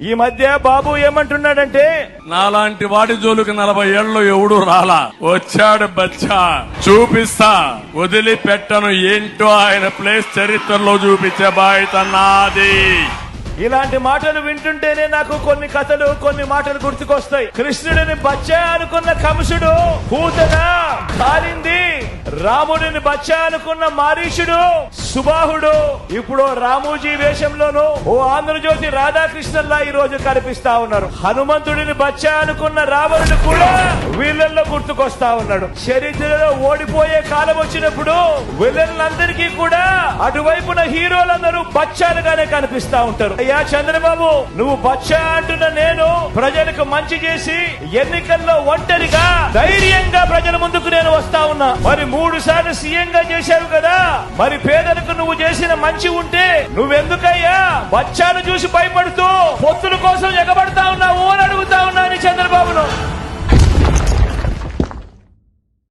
ఈ మధ్య బాబు ఏమంటున్నాడంటే నాలాంటి వాడి జోలికి నలభై ఏళ్ళు ఎవడు రాలా. వచ్చాడు బచ్చా చూపిస్తా. వదిలిపెట్టను ఏంటో ఆయన ప్లేస్ చరిత్రలో చూపించే బాధ్యత నాది. ఇలాంటి మాటలు వింటుంటేనే నాకు కొన్ని కథలు కొన్ని మాటలు గుర్తుకొస్తాయి. కృష్ణుడిని బచ్చా అనుకున్న కంసుడు పూతన కాలింది రాముడిని బచ్చా అనుకున్న మారీషుడు సుబాహుడు ఇప్పుడు రామోజీ వేషంలోను ఓ ఆంధ్రజ్యోతి రాధాకృష్ణన్లా ఈ రోజు కనిపిస్తా ఉన్నారు. హనుమంతుడిని బచ్చా అనుకున్న రావణుడు కూడా వీళ్ళల్లో గుర్తుకొస్తా ఉన్నాడు. చరిత్రలో ఓడిపోయే కాలం వచ్చినప్పుడు విలన్లందరికీ కూడా అటువైపున హీరోలందరూ బచ్చాలుగానే కనిపిస్తా ఉంటారు. అయ్యా చంద్రబాబు నువ్వు బచ్చా అంటున్న నేను ప్రజలకు మంచి చేసి ఎన్నికల్లో ఒంటరిగా ధైర్యంగా ఉన్నా మరి మూడు సార్లు సీఎంగా చేశావు కదా. మరి పేదలకు నువ్వు చేసిన మంచి ఉంటే నువ్వెందుకయ్యా? బచ్చాను చూసి భయపడుతూ పొత్తుల కోసం ఎగబడతా